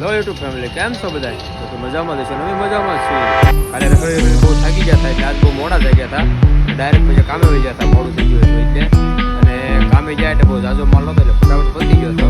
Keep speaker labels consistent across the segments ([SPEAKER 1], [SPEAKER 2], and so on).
[SPEAKER 1] લો YouTube family, કેમ છો બધા તો તો મજામાં દેશો અમે મજામાં છીએ. કાલે રસોઈ બહુ થાકી ગયા હતા આજ બહુ મોડા થઈ ગયા હતા. ડાયરેક્ટ પછી કામે વહી ગયા મોડું થઈ ગયું હતું એટલે. અને કામે જાય એટલે બહુ જાજો માલ નહોતો, એટલે ફટાફટ પતી ગયો હતો.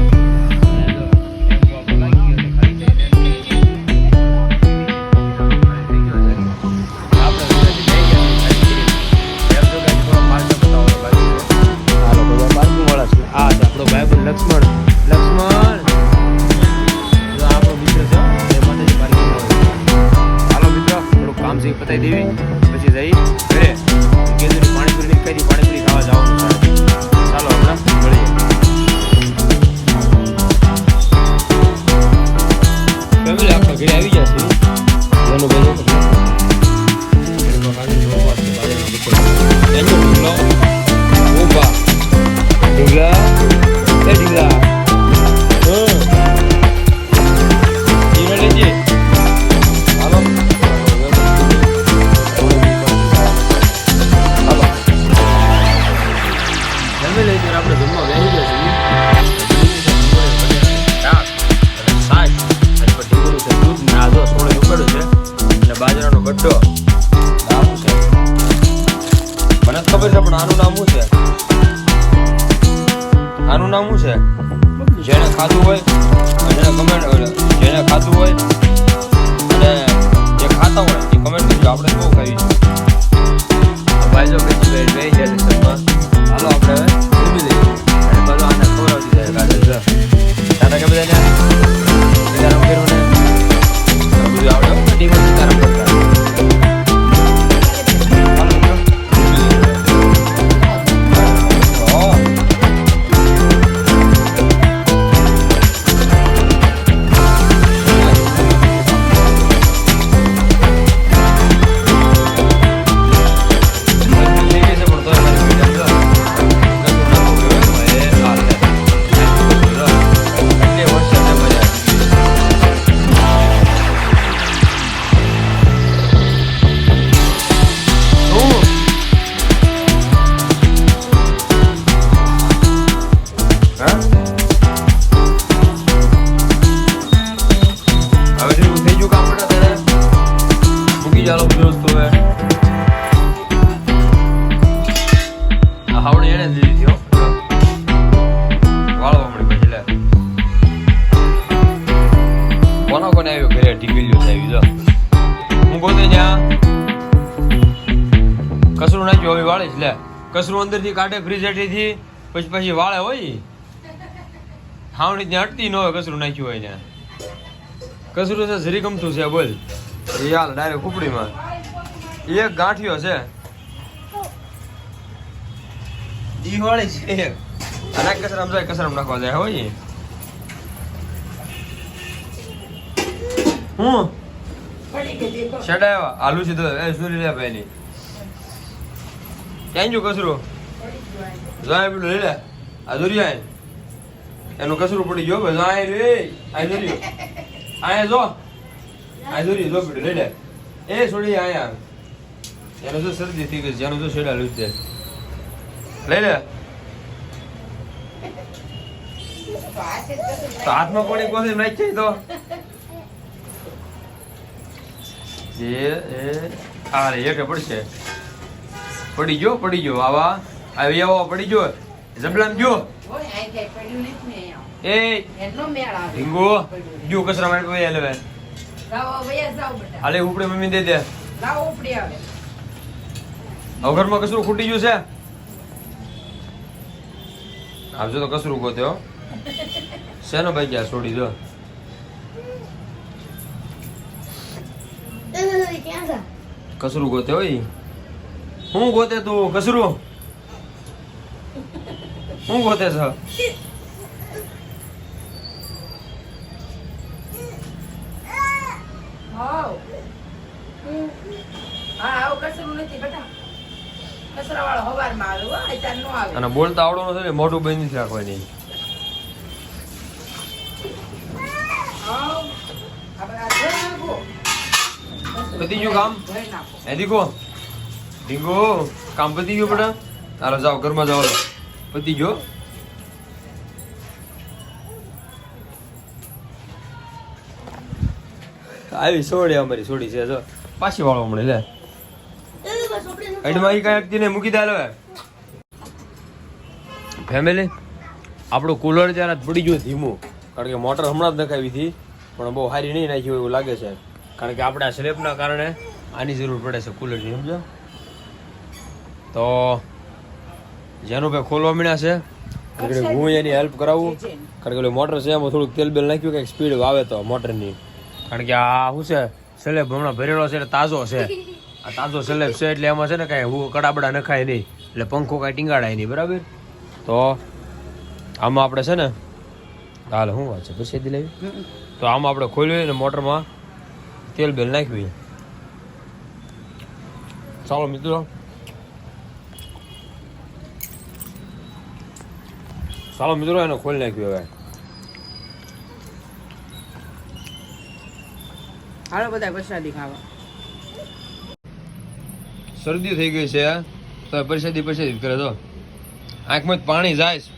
[SPEAKER 1] છે જેને ચાલો દોસ્તો હવે. હાવડી એને લે. કોનો કોને આવ્યો ઘરે? છે આવી, જો. કસરું નાખ્યું, હવે વાળીશ, લે. કસરું અંદરથી કાઢે ફ્રીજ હેઠળથી પછી પછી વાળે હોય. હાવડી ત્યાં અટતી ન હોય, કસરું નાખ્યું હોય ત્યાં. કસરું છે જરી ગમતું છે, બોલ. એ હાલ ડાયરેક્ટ કુપડીમાં એક ગાંઠિયો છે. ઈ છે અને કસરમ જાય કસરમ નાખવા જાય હોય. હું? શેડા આલુ છે તો એ સુરી લે પહેલી ક્યાં જો કસરું જાય પેલું લઈ લે. આ આય. એનું કસરું પડી ગયો ભાઈ. જાય રે. આ દુરિયો આયા જો. આ દુરી જો પીડું લઈ લે. એ છોડી આયા એનો જો શરદી થઈ ગઈ જેનો જો છેડા લૂજ છે લઈ લે. તો હાથમાં કોણી કોસી નાખી તો. જે એ આ રે હેઠે પડશે. પડી ગયો પડી ગયો આવા આવી આવા પડી ગયો. જબલામ ગયો. એ ઢીંગો. ગયો કચરા માટે લેવે હાલે ઉપડે મમ્મી દે દે. અવઘરમાં કસરું ખૂટી ગયું છે? આવજો તો કસરું ગોત્યો શેનો ભાઈ ગયા છોડી દો કસરું ગોતે હોય હું ગોતે તું કસરું? હું ગોતે છે? અને બોલતા આવડો નથી ને મોઢું બંધ નથી રાખવાની પતી ગયું કામ? એ દીકો ઢીંગો કામ પતી ગયું બેટા? તારા જાઓ ઘરમાં જાઓ. પતી ગયો? આવી સોડી અમારી સોડી છે જો. પાછી વાળો મળે લે. એડમાં કઈ કાંઈ વ્યક્તિને મૂકી દે હવે. ફેમિલી આપણું કુલર જ્યારે પડી ગયું ધીમું. કારણ કે મોટર હમણાં જ નખાવી હતી પણ બહુ સારી નહીં નાખી હોય એવું લાગે છે. કારણ કે આપણે આ સ્લેબના કારણે આની જરૂર પડે છે કુલરની સમજો તો જેનું ભાઈ ખોલવા મળ્યા છે હું એની હેલ્પ કરાવું. કારણ કે મોટર છે એમાં થોડુંક તેલ બેલ નાખ્યું કંઈક સ્પીડ આવે તો મોટરની. કારણ કે આ શું છે? સલેબ હમણાં ભરેલો છે એટલે તાજો છે. આ તાજો સલેબ છે એટલે એમાં છે ને કાંઈ હું કડાબડા નખાય નહીં. એટલે પંખો કાંઈ ટીંગાડાય નહીં બરાબર? તો આમાં આપણે છે ને હાલ શું વાત છે? પછી લેવી તો આમાં આપણે ખોલ્યું ને મોટરમાં તેલ બેલ નાખ્યું ચાલો મિત્રો. ચાલો મિત્રો એને ખોલી નાખ્યું હવે.
[SPEAKER 2] હાલો બધા પ્રસાદી ખાવા.
[SPEAKER 1] શરદી થઈ ગઈ છે તો પ્રસાદી પ્રસાદી કરે તો આંખમાં પાણી જાય છે.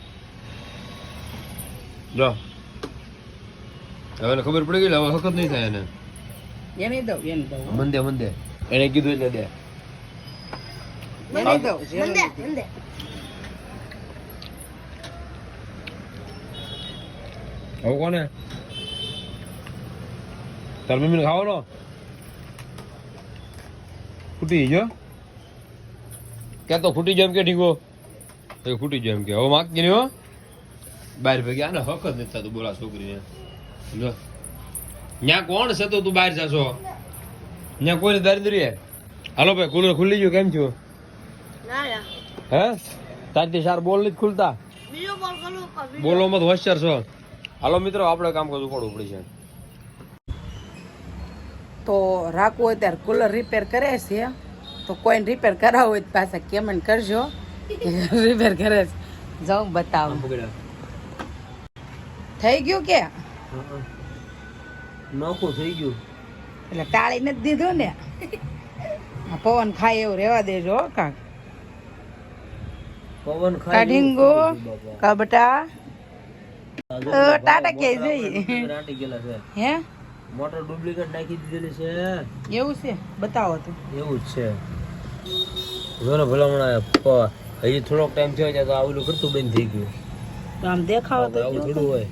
[SPEAKER 1] જો. હવે ખબર પડી ગઈ હવે હકત નહીં થાય એને.
[SPEAKER 2] એને દઉં એને દઉં
[SPEAKER 1] મંદે મંદે. એને કીધું એટલે દે.
[SPEAKER 2] એને દઉં.
[SPEAKER 1] હવે કોને? તાર મમ્મીને ખાવાનો ફૂટી ગયો ક્યાં તો ફૂટી જાય એમ કે ઢીંગો તો ફૂટી જાય એમ કે હવે માગ નહીં હો બહાર ભાઈ આને હક જ નથી થતું બોલા છોકરીને જો ત્યાં કોણ છે તો તું બહાર જાશો ત્યાં કોઈ દારિદ્ર્ય હાલો ભાઈ કુલર ખુલ્લી ગયું કેમ છો હે તારથી સાર બોલ નથી ખુલતા બોલો મત હોશિયાર છો હાલો મિત્રો આપણે કામ કરવું પડવું પડી છે
[SPEAKER 2] તો રાખવું હોય ત્યારે કુલર રિપેર કરે છે તો કોઈને રિપેર કરાવવું હોય તો પાછા કેમેન્ટ કરજો રિપેર કરે છે જાઉં બતાવું થઈ ગયું કે
[SPEAKER 1] નોખું થઈ ગયું
[SPEAKER 2] એટલે ટાળી નથી દીધું ને પવન ખાય એવું રેવા દેજો હો કાક
[SPEAKER 1] પવન
[SPEAKER 2] કાઢીંગો કબટા અ, ટાટા કે
[SPEAKER 1] છે
[SPEAKER 2] હે
[SPEAKER 1] મોટર ડુપ્લિકેટ નાખી દીધેલી છે.
[SPEAKER 2] એવું છે? બતાવો તો.
[SPEAKER 1] એવું જ છે. જો ને ભલામણ હજી થોડોક ટાઈમ થયો છે તો આવેલું કરતું બંધ થઈ ગયું.
[SPEAKER 2] તો આમ દેખાવો તો
[SPEAKER 1] આવું થોડું હોય.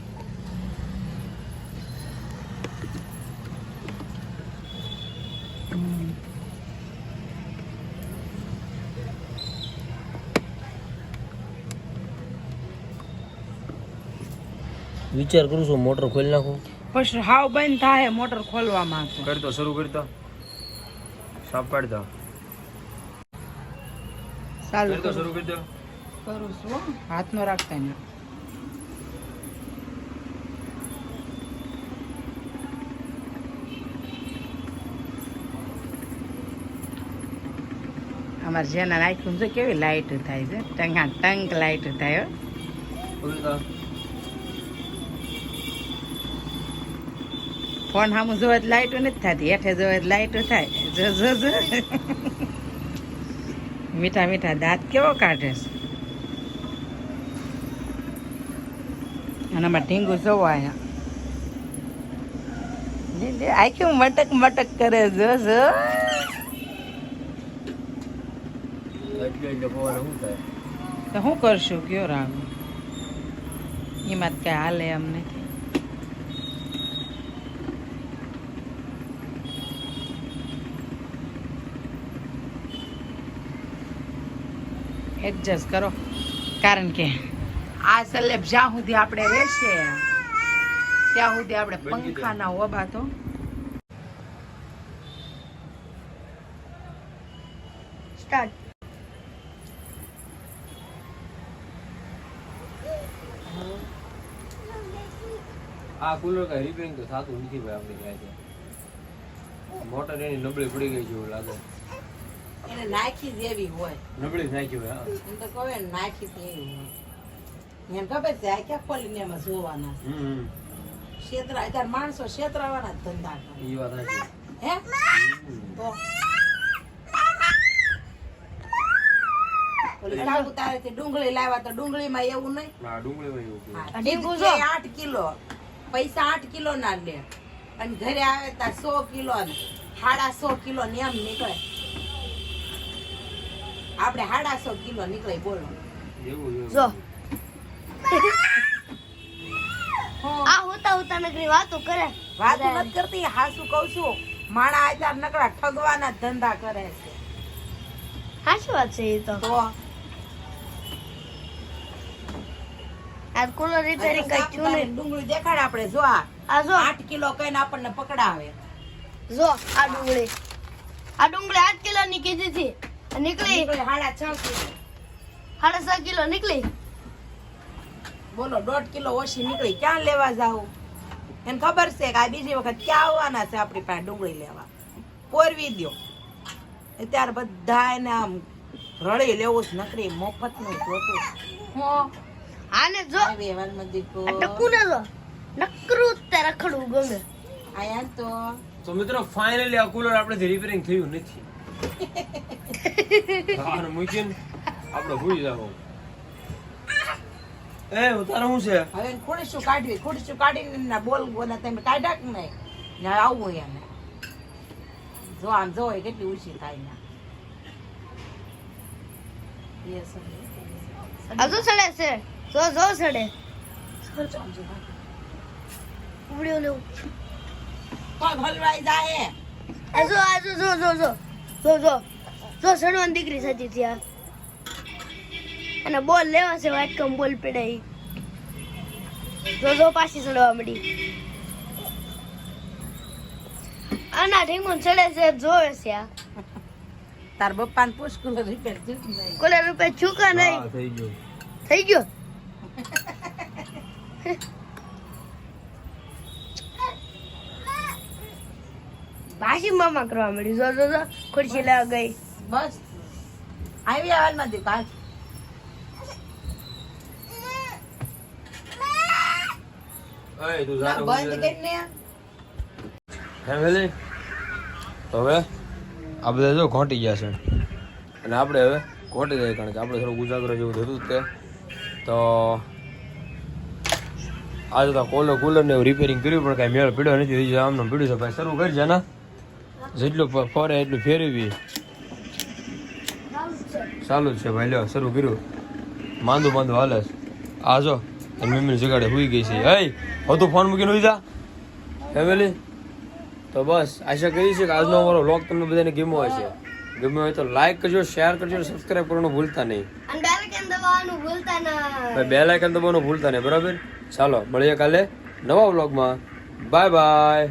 [SPEAKER 1] વિચાર કરું છું મોટર ખોલી નાખું.
[SPEAKER 2] પછી હાવ બંધ થાય મોટર ખોલવામાં તો
[SPEAKER 1] કરી તો શરૂ કરી દો. સાફ પાડી દો.
[SPEAKER 2] ચાલુ
[SPEAKER 1] કરી શરૂ કરી દો.
[SPEAKER 2] કરું છું હાથનો રાખતા ને અમારે જેના નાખ્યું છે કેવી લાઈટ થાય છે? ટંગા ટંક લાઈટ થાય ફોન સામે જોવે તો લાઇટો નથી થતી. હેઠે જોવે તો લાઈટો થાય. જો જો જો. મીઠા મીઠા દાંત કેવો કાઢે છે? અને આમાં ઢીંગું જોવો અહીંયા. આ કેવું મટક મટક કરે. જો જો. તો શું કરશું? કયો રાગ? એમાં જ કઈ હાલે એમ નથી. એડજસ્ટ કરો. કારણ કે આ સલેબ જ્યાં સુધી આપણે રહેશે ત્યાં સુધી આપણે પંખાના ઓબા તો. સ્ટાર્ટ
[SPEAKER 1] આ કુલર કઈ રિપેરિંગ તો થતું નથી ભાઈ આપણે મોટર એની નબળી પડી ગઈ છે એવું લાગે.
[SPEAKER 2] એને નાખી જેવી હોય.
[SPEAKER 1] નબળી નાખી હોય
[SPEAKER 2] એમ તો કહે નાખી જેવી હોય. એમ ખબર છે આ ક્યાં ખોલીને એમાં જોવાના ક્ષેત્ર અત્યારે માણસો ક્ષેત્રવાના જ ધંધા કરે.
[SPEAKER 1] એ વાત સાચી.
[SPEAKER 2] હે. તો ડુંગળી લાવ્યા તો ડુંગળીમાં એવું નહીં?
[SPEAKER 1] ડુંગળીમાં એવું.
[SPEAKER 2] હા, ડીંગુ આઠ કિલો. પૈસા આઠ કિલો ના લે. અને ઘરે આવે તાર સો કિલો ને સાડા સો કિલો ને એમ નીકળે. આપણે સાડાસો કિલો નીકળે બોલો.
[SPEAKER 3] જો. આ હોતા હોતા નકરી વાતો કરે.
[SPEAKER 2] વાત નથી કરતી હાસુ કહું છું. માણા આચાર નકરા ઠગવાના ધંધા કરે છે.
[SPEAKER 3] હાચી વાત છે એ તો.
[SPEAKER 2] તો?
[SPEAKER 3] આ કુલર રિપેરિંગ કઈ થયું નહીં.
[SPEAKER 2] ડુંગળી દેખાડ આપણે જો આ.
[SPEAKER 3] જો.
[SPEAKER 2] આઠ કિલો કઈને આપણને પકડાવે.
[SPEAKER 3] જો આ ડુંગળી. આ ડુંગળી આઠ કિલો ની કીધી હતી. નીકળી.
[SPEAKER 2] નીકળે સાડા છ કિલો.
[SPEAKER 3] સાડા છ કિલો નીકળી.
[SPEAKER 2] બોલો દોઢ કિલો ઓછી નીકળી. ક્યાં લેવા જાવું? એને ખબર છે કે આ બીજી વખત ક્યાં આવવાના છે આપણી પાસે ડુંગળી લેવા? પોરવી દ્યો. ત્યારે બધા એને આમ રળી લેવું જ નકરી મફતનું જોતું. હું.
[SPEAKER 3] આને જો. આ જો. નકરું તે રખડવું ગમે.
[SPEAKER 2] આયા તો.
[SPEAKER 1] તો મિત્રો ફાઇનલી આ કુલર આપણે રિપેરિંગ થયું નથી. બહાર મૂકીને આપણે ભૂલી જાવ એ ઉતારો હું છે?
[SPEAKER 2] હવે ખોડીશું કાઢવી ખોડીશું કાઢીને ના બોલ બોલા તમે કાઢાક નહીં? ને આવવું એને. જો આમ જો કેટલી ઊંચી થાય ને Yes, sir.
[SPEAKER 3] આ જો સડે છે? જો જો સડે. ઉડ્યો લેવું
[SPEAKER 2] પગ હલવાઈ જાય.
[SPEAKER 3] હજુ હજુ જો જો જો. જો જો. જો જો દીકરી સાચી છે અને બોલ લેવા છે વાટકમ બોલ પડાઈ જો જો પાછી ચડવા મળી આના ઢીંગું ચડે છે જોવે છે આ.
[SPEAKER 2] તાર બપ્પાને પૂછ કુલર રૂપિયા થયું કે નહીં
[SPEAKER 3] કોલે રૂપે ચૂકા નહીં.
[SPEAKER 1] થઈ ગયો.
[SPEAKER 3] થઈ ગયો? પાછી મામા કરવા મળ્યું જો જો જો ખુરશી લેવા ગઈ.
[SPEAKER 2] બસ. આવી હાલમાં દીક હાલ
[SPEAKER 1] એ તું
[SPEAKER 2] ના,
[SPEAKER 1] જાને
[SPEAKER 2] બંધ
[SPEAKER 1] ઉતરી
[SPEAKER 2] કરીને
[SPEAKER 1] ફેમિલી તો હવે આ જો ઘોંટી ગયા છે. અને આપણે હવે ઘોંટી જાય કારણ કે આપણે થોડુંક ઉજાગરો જેવું થતું તે. તો આજે તો કોલર કુલર ને રિપેરિંગ કર્યું પણ કાંઈ મેળ પીડ્યો નથી. આમને પીડ્યું છે ભાઈ શરૂ કરજે ને. જેટલું ફરે એટલું ફેરવી ચાલુ જ છે ભાઈ લ્યો શરૂ કર્યું. માંદું માંદું હાલે છે. આ જો એની જગાડે હુઈ ગઈ છે. હે હતું ફોન મૂકીને હુઈ જા. ફેમિલી તો બસ આશા કરી છે કે આજનો અમારો વ્લોગ તમને બધાને ગમ્યો હશે. ગમ્યો હોય તો લાઈક કરજો શેર કરજો સબસ્ક્રાઇબ સબસ્ક્રાઈબ કરવાનું ભૂલતા નહીં. બે લાઇકન દબાવવાનું ભૂલતા નહીં બરાબર? ચાલો મળીએ કાલે નવા વ્લોગમાં બાય બાય